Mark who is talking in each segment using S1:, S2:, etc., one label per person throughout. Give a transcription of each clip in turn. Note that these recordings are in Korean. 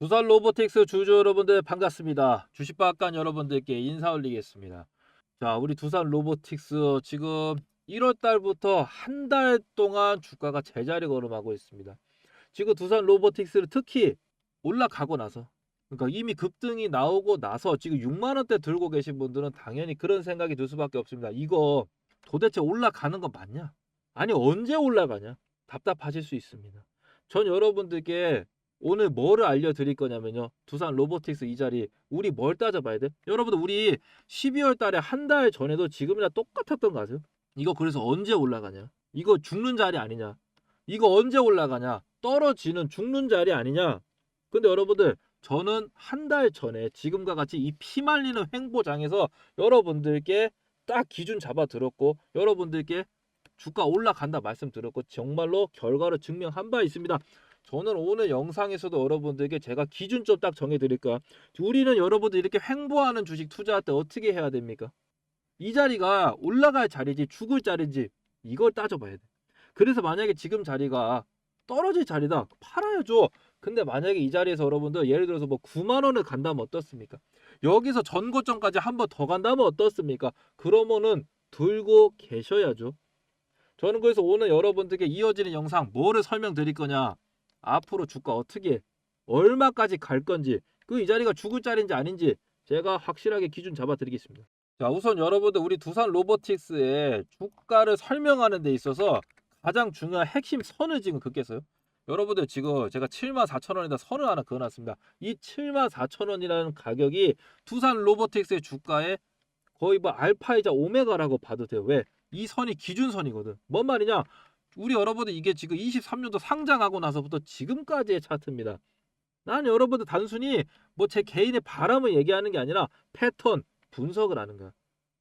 S1: 두산 로보틱스 주주 여러분들 반갑습니다. 주식박간 여러분들께 인사 올리겠습니다. 자, 우리 두산 로보틱스 지금 1월 달부터 한 달 동안 주가가 제자리 걸음하고 있습니다. 지금 두산 로보틱스를 특히 올라가고 나서 그러니까 이미 급등이 나오고 나서 지금 6만 원대 들고 계신 분들은 당연히 그런 생각이 들 수밖에 없습니다. 이거 도대체 올라가는 거 맞냐? 아니 언제 올라가냐? 답답하실 수 있습니다. 전 여러분들께 오늘 뭐를 알려드릴 거냐면요. 두산 로보틱스 이 자리 우리 뭘 따져봐야 돼? 여러분들 우리 12월 달에 한 달 전에도 지금이랑 똑같았던 거 아세요? 이거 그래서 언제 올라가냐? 이거 죽는 자리 아니냐? 이거 언제 올라가냐? 떨어지는 죽는 자리 아니냐? 근데 여러분들 저는 한 달 전에 지금과 같이 이 피말리는 횡보장에서 여러분들께 딱 기준 잡아 들었고 여러분들께 주가 올라간다 말씀드렸고 정말로 결과를 증명한 바 있습니다. 저는 오늘 영상에서도 여러분들께 제가 기준 좀 딱 정해 드릴까. 우리는 여러분들 이렇게 횡보하는 주식 투자할 때 어떻게 해야 됩니까? 이 자리가 올라갈 자리지 죽을 자리인지 이걸 따져봐야 돼. 그래서 만약에 지금 자리가 떨어질 자리다 팔아야죠. 근데 만약에 이 자리에서 여러분들 예를 들어서 뭐 9만 원을 간다면 어떻습니까? 여기서 전고점까지 한 번 더 간다면 어떻습니까? 그러면은 들고 계셔야죠. 저는 그래서 오늘 여러분들께 이어지는 영상 뭐를 설명드릴 거냐? 앞으로 주가 어떻게 얼마까지 갈 건지 그 이 자리가 죽을 자리인지 아닌지 제가 확실하게 기준 잡아 드리겠습니다. 자, 우선 여러분들 우리 두산 로보틱스의 주가를 설명하는 데 있어서 가장 중요한 핵심 선을 지금 긋겠어요. 여러분들 지금 제가 74,000원에다 선을 하나 그어놨습니다. 이 74,000원이라는 가격이 두산 로보틱스의 주가에 거의 뭐 알파이자 오메가라고 봐도 돼요. 왜? 이 선이 기준선이거든. 뭔 말이냐? 우리 여러분들 이게 지금 23년도 상장하고 나서부터 지금까지의 차트입니다. 난 여러분들 단순히 뭐 제 개인의 바람을 얘기하는 게 아니라 패턴 분석을 하는 거야.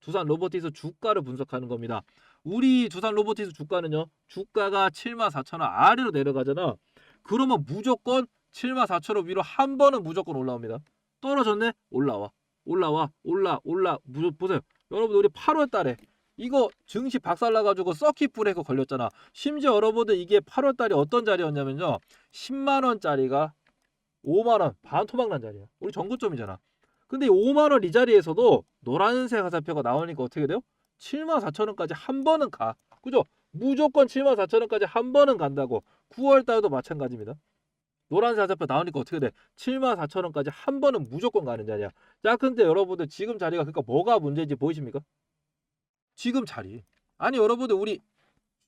S1: 두산 로보틱스 주가를 분석하는 겁니다. 우리 두산 로보틱스 주가는요. 주가가 74,000원 아래로 내려가잖아. 그러면 무조건 74,000원 위로 한 번은 무조건 올라옵니다. 떨어졌네? 올라와. 올라와. 올라. 올라. 무 보세요. 여러분 우리 8월 달에 이거 증시 박살나가지고 서킷 브레이크 걸렸잖아. 심지어 여러분들 이게 8월 달에 어떤 자리였냐면요. 10만 원짜리가 5만 원 반 토막 난 자리야. 우리 정구점이잖아. 근데 이 5만 원 이 자리에서도 노란색 화살표가 나오니까 어떻게 돼요? 7만 4천 원까지 한 번은 가. 그죠? 무조건 7만 4천 원까지 한 번은 간다고. 9월 달도 마찬가지입니다. 노란색 화살표 나오니까 어떻게 돼? 7만 4천 원까지 한 번은 무조건 가는 자리야. 자, 근데 여러분들 지금 자리가 그러니까 뭐가 문제인지 보이십니까? 지금 자리. 아니 여러분들 우리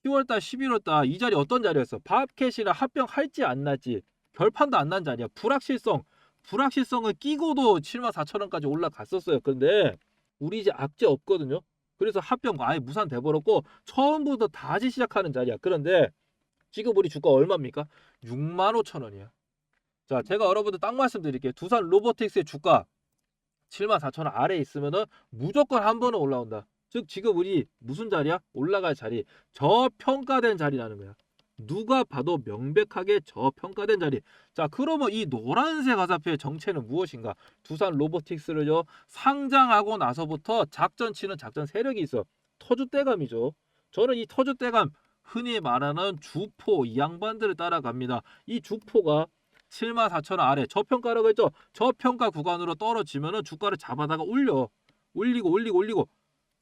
S1: 10월달, 11월달 이 자리 어떤 자리였어? 밥캣이랑 합병 할지 안 날지 결판도 안 난 자리야. 불확실성, 불확실성을 끼고도 7만 4천 원까지 올라갔었어요. 근데 우리 이제 악재 없거든요. 그래서 합병 아예 무산돼 버렸고 처음부터 다시 시작하는 자리야. 그런데 지금 우리 주가 얼마입니까? 6만 5천 원이야. 자, 제가 여러분들 딱 말씀드릴게요. 두산 로보틱스의 주가 7만 4천 원 아래에 있으면은 무조건 한 번은 올라온다. 즉 지금 우리 무슨 자리야? 올라갈 자리. 저평가된 자리라는 거야. 누가 봐도 명백하게 저평가된 자리. 자, 그러면 이 노란색 화살표의 정체는 무엇인가? 두산 로보틱스를요 상장하고 나서부터 작전 치는 작전 세력이 있어. 터줏대감이죠. 저는 이 터줏대감 흔히 말하는 주포 이 양반들을 따라갑니다. 이 주포가 7만 4천 원 아래 저평가라고 했죠. 저평가 구간으로 떨어지면 은 주가를 잡아다가 올려. 올리고 올리고 올리고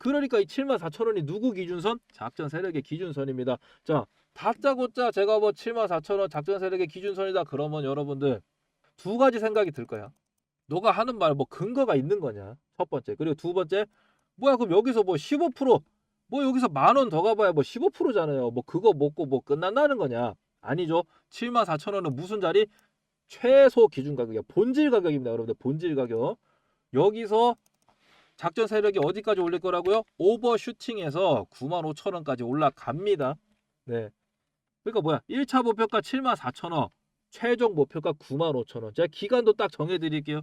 S1: 그러니까 이 7만 4천 원이 누구 기준선? 작전 세력의 기준선입니다. 자, 다짜고짜 제가 뭐 7만 4천 원 작전 세력의 기준선이다 그러면 여러분들 두 가지 생각이 들 거야. 너가 하는 말 뭐 근거가 있는 거냐? 첫 번째. 그리고 두 번째, 뭐야 그럼 여기서 뭐 15%뭐 여기서 만 원 더 가봐야 뭐 15%잖아요. 뭐 그거 먹고 뭐 끝난다는 거냐? 아니죠. 7만 4천 원은 무슨 자리? 최소 기준 가격이야. 본질 가격입니다, 여러분들. 본질 가격. 여기서 작전 세력이 어디까지 올릴 거라고요? 오버슈팅해서 9만 5천 원까지 올라갑니다. 네. 그러니까 뭐야? 1차 목표가 7만 4천 원, 최종 목표가 9만 5천 원. 제가 기간도 딱 정해 드릴게요.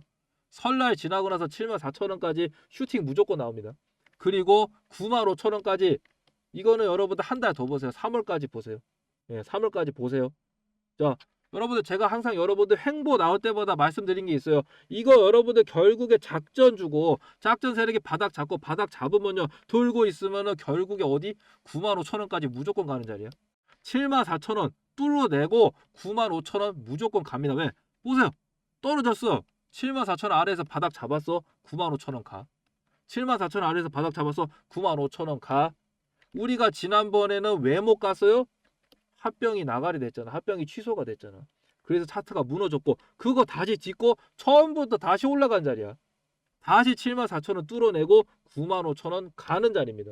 S1: 설날 지나고 나서 7만 4천 원까지 슈팅 무조건 나옵니다. 그리고 9만 5천 원까지 이거는 여러분들 한 달 더 보세요. 3월까지 보세요. 예, 3월까지 보세요. 자, 여러분들 제가 항상 여러분들 행보 나올 때마다 말씀드린 게 있어요. 이거 여러분들 결국에 작전 주고 작전 세력이 바닥 잡고 바닥 잡으면요 돌고 있으면은 결국에 어디 9만 5천 원까지 무조건 가는 자리야. 7만 4천 원 뚫어내고 9만 5천 원 무조건 갑니다. 왜? 보세요. 떨어졌어. 74,000원 아래에서 바닥 잡았어. 95,000원 가. 74,000원 아래에서 바닥 잡았어. 95,000원 가. 우리가 지난번에는 왜 못 갔어요? 합병이 나가리 됐잖아. 합병이 취소가 됐잖아. 그래서 차트가 무너졌고 그거 다시 딛고 처음부터 다시 올라간 자리야. 다시 74,000원 뚫어내고 95,000원 가는 자리입니다.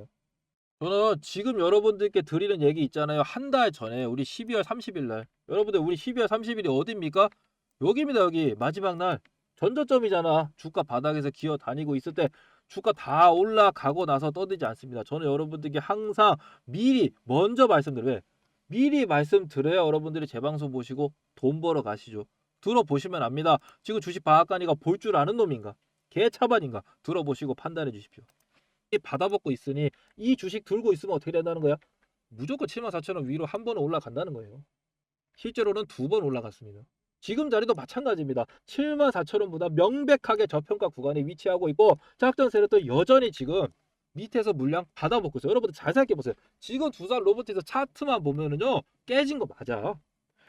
S1: 저는 지금 여러분들께 드리는 얘기 있잖아요. 한 달 전에 우리 12월 30일 날 여러분들 우리 12월 30일이 어디입니까? 여기입니다. 여기 마지막 날 전저점이잖아. 주가 바닥에서 기어 다니고 있을 때 주가 다 올라가고 나서 떠들지 않습니다. 저는 여러분들께 항상 미리 먼저 말씀드려요. 왜? 미리 말씀드려야 여러분들이 제 방송 보시고 돈 벌어 가시죠. 들어보시면 압니다. 지금 주식 방앗간이가 볼 줄 아는 놈인가? 개차반인가? 들어보시고 판단해 주십시오. 이 받아먹고 있으니 이 주식 들고 있으면 어떻게 된다는 거야? 무조건 74,000원 위로 한 번은 올라간다는 거예요. 실제로는 두 번 올라갔습니다. 지금 자리도 마찬가지입니다. 74,000원보다 명백하게 저평가 구간에 위치하고 있고 작전 세력도 여전히 지금 밑에서 물량 받아먹고 있어요. 여러분들 잘 생각해 보세요. 지금 두산 로봇에서 차트만 보면은요 깨진 거 맞아.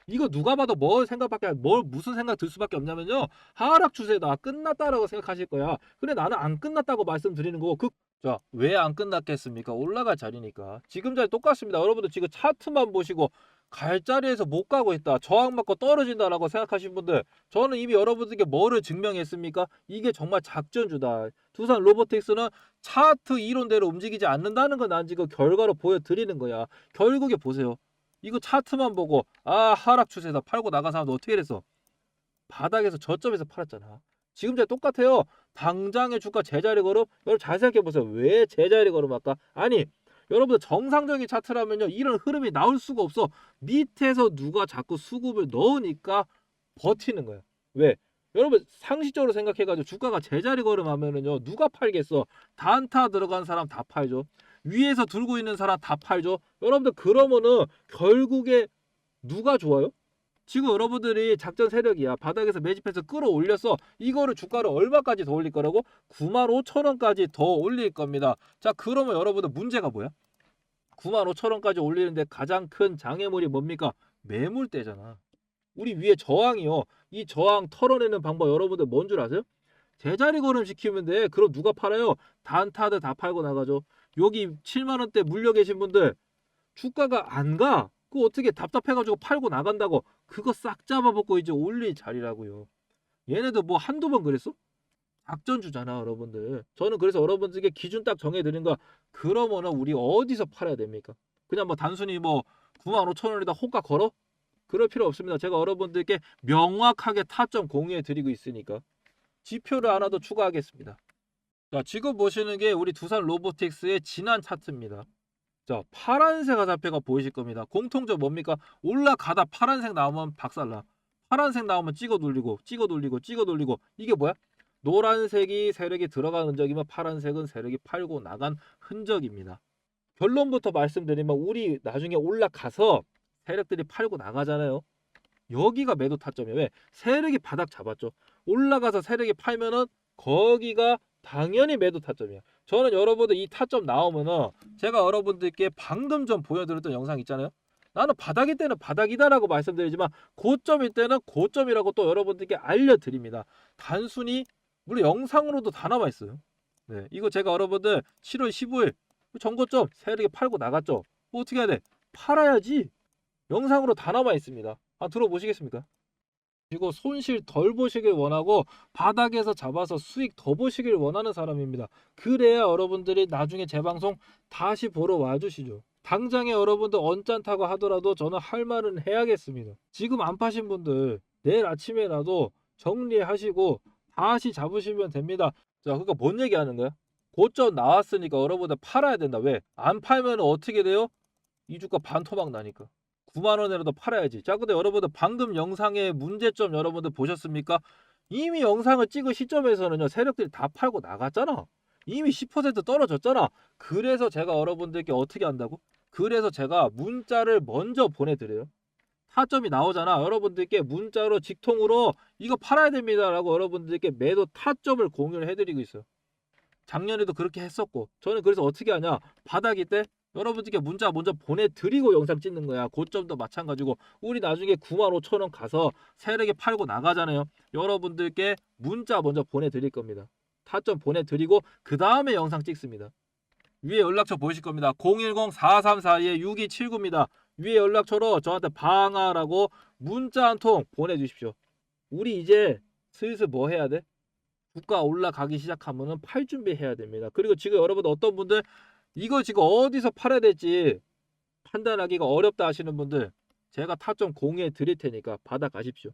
S1: 이거 누가 봐도 뭘 생각밖에 뭘 무슨 생각 들 수밖에 없냐면요 하락 추세다 끝났다라고 생각하실 거야. 근데 나는 안 끝났다고 말씀드리는 거고 그 자, 왜 안 끝났겠습니까? 올라갈 자리니까. 지금 자리 똑같습니다. 여러분들 지금 차트만 보시고 갈 자리에서 못 가고 있다. 저항 맞고 떨어진다라고 생각하신 분들, 저는 이미 여러분들께 뭐를 증명했습니까? 이게 정말 작전주다. 두산 로보틱스는 차트 이론대로 움직이지 않는다는 건 난 지금 결과로 보여드리는 거야. 결국에 보세요. 이거 차트만 보고 아 하락 추세다 팔고 나간 사람도 어떻게 됐어? 바닥에서 저점에서 팔았잖아. 지금 제 똑같아요. 당장의 주가 제자리 걸음 여러분 잘 생각해 보세요. 왜 제자리 걸음 할까? 아니 여러분들 정상적인 차트라면요 이런 흐름이 나올 수가 없어. 밑에서 누가 자꾸 수급을 넣으니까 버티는 거야. 왜? 여러분 상식적으로 생각해가지고 주가가 제자리 걸음하면은요 누가 팔겠어? 단타 들어간 사람 다 팔죠. 위에서 들고 있는 사람 다 팔죠. 여러분들 그러면은 결국에 누가 좋아요? 지금 여러분들이 작전 세력이야. 바닥에서 매집해서 끌어올려서 이거를 주가를 얼마까지 더 올릴 거라고? 9만 5천 원까지 더 올릴 겁니다. 자, 그러면 여러분들 문제가 뭐야? 9만 5천 원까지 올리는데 가장 큰 장애물이 뭡니까? 매물대잖아. 우리 위에 저항이요. 이 저항 털어내는 방법 여러분들 뭔 줄 아세요? 제자리 걸음 시키면 돼. 그럼 누가 팔아요? 단타들 다 팔고 나가죠. 여기 7만 원대 물려 계신 분들 주가가 안 가. 그거 어떻게 답답해가지고 팔고 나간다고 그거 싹 잡아먹고 이제 올릴 자리라고요. 얘네도 뭐 한두 번 그랬어? 작전주잖아 여러분들. 저는 그래서 여러분들에게 기준 딱 정해드린 거 그러면은 우리 어디서 팔아야 됩니까? 그냥 뭐 단순히 뭐 9만 5천 원에다 호가 걸어? 그럴 필요 없습니다. 제가 여러분들께 명확하게 타점 공유해 드리고 있으니까 지표를 하나 더 추가하겠습니다. 자 지금 보시는 게 우리 두산 로보틱스의 지난 차트입니다. 자, 파란색 화살표가 보이실 겁니다. 공통점 뭡니까? 올라가다 파란색 나오면 박살나. 파란색 나오면 찍어 돌리고, 찍어 돌리고, 찍어 돌리고. 이게 뭐야? 노란색이 세력이 들어간 흔적이면 파란색은 세력이 팔고 나간 흔적입니다. 결론부터 말씀드리면 우리 나중에 올라가서 세력들이 팔고 나가잖아요. 여기가 매도 타점이에요. 왜? 세력이 바닥 잡았죠. 올라가서 세력이 팔면은 거기가 당연히 매도 타점이야. 저는 여러분들 이 타점 나오면은 제가 여러분들께 방금 전 보여드렸던 영상 있잖아요. 나는 바닥일 때는 바닥이다라고 말씀드리지만 고점일 때는 고점이라고 또 여러분들께 알려드립니다. 단순히 물론 영상으로도 다 남아 있어요. 네, 이거 제가 여러분들 7월 15일 전고점 세력이 팔고 나갔죠. 뭐 어떻게 해야 돼? 팔아야지. 영상으로 다 남아 있습니다. 아 들어보시겠습니까? 그리고 손실 덜 보시길 원하고 바닥에서 잡아서 수익 더 보시길 원하는 사람입니다. 그래야 여러분들이 나중에 제 방송 다시 보러 와주시죠. 당장에 여러분들 언짢다고 하더라도 저는 할 말은 해야겠습니다. 지금 안 파신 분들 내일 아침에라도 정리하시고 다시 잡으시면 됩니다. 자, 그러니까 뭔 얘기 하는 거야? 고점 나왔으니까 여러분들 팔아야 된다. 왜? 안 팔면 어떻게 돼요? 이 주가 반토막 나니까. 9만 원이라도 팔아야지. 자, 근데 여러분들 방금 영상의 문제점 여러분들 보셨습니까? 이미 영상을 찍은 시점에서는요, 세력들이 다 팔고 나갔잖아. 이미 10% 떨어졌잖아. 그래서 제가 여러분들께 어떻게 한다고? 그래서 제가 문자를 먼저 보내드려요. 타점이 나오잖아. 여러분들께 문자로 직통으로 이거 팔아야 됩니다라고 여러분들께 매도 타점을 공유를 해드리고 있어요. 작년에도 그렇게 했었고 저는 그래서 어떻게 하냐 바닥일 때 여러분들께 문자 먼저 보내드리고 영상 찍는 거야. 고점도 마찬가지고 우리 나중에 9만 5천 원 가서 세력에 팔고 나가잖아요. 여러분들께 문자 먼저 보내드릴 겁니다. 타점 보내드리고 그 다음에 영상 찍습니다. 위에 연락처 보이실 겁니다. 010-4342-6279입니다. 위에 연락처로 저한테 방아라고 문자 한 통 보내주십시오. 우리 이제 슬슬 뭐 해야 돼? 주가 올라가기 시작하면은 팔 준비해야 됩니다. 그리고 지금 여러분 어떤 분들 이거 지금 어디서 팔아야 될지 판단하기가 어렵다 하시는 분들 제가 타점 공유해 드릴 테니까 받아 가십시오.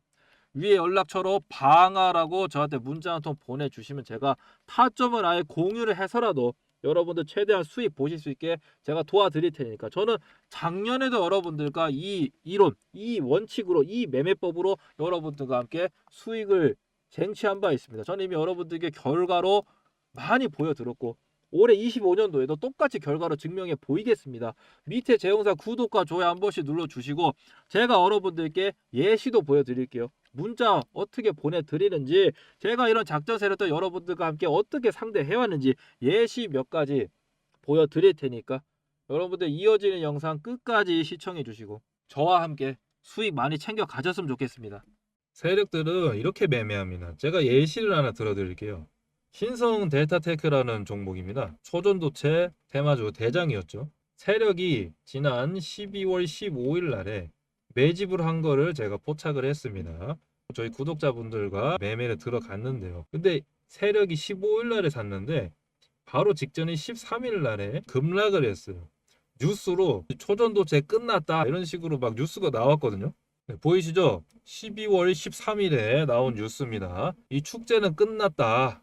S1: 위에 연락처로 방아라고 저한테 문자 한 통 보내주시면 제가 타점을 아예 공유를 해서라도 여러분들 최대한 수익 보실 수 있게 제가 도와드릴 테니까 저는 작년에도 여러분들과 이 이론, 이 원칙으로, 이 매매법으로 여러분들과 함께 수익을 쟁취한 바 있습니다. 저는 이미 여러분들께 결과로 많이 보여드렸고 올해 25년도에도 똑같이 결과로 증명해 보이겠습니다. 밑에 제 영상 구독과 좋아요 한 번씩 눌러주시고 제가 여러분들께 예시도 보여드릴게요. 문자 어떻게 보내드리는지 제가 이런 작전 세력도 여러분들과 함께 어떻게 상대해왔는지 예시 몇 가지 보여드릴 테니까 여러분들 이어지는 영상 끝까지 시청해 주시고 저와 함께 수익 많이 챙겨 가졌으면 좋겠습니다. 세력들은 이렇게 매매합니다. 제가 예시를 하나 들어드릴게요. 신성 델타테크라는 종목입니다. 초전도체 테마주 대장이었죠. 세력이 지난 12월 15일 날에 매집을 한 거를 제가 포착을 했습니다. 저희 구독자분들과 매매를 들어갔는데요. 근데 세력이 15일 날에 샀는데 바로 직전인 13일 날에 급락을 했어요. 뉴스로 초전도체 끝났다 이런 식으로 막 뉴스가 나왔거든요. 네, 보이시죠? 12월 13일에 나온 뉴스입니다. 이 축제는 끝났다.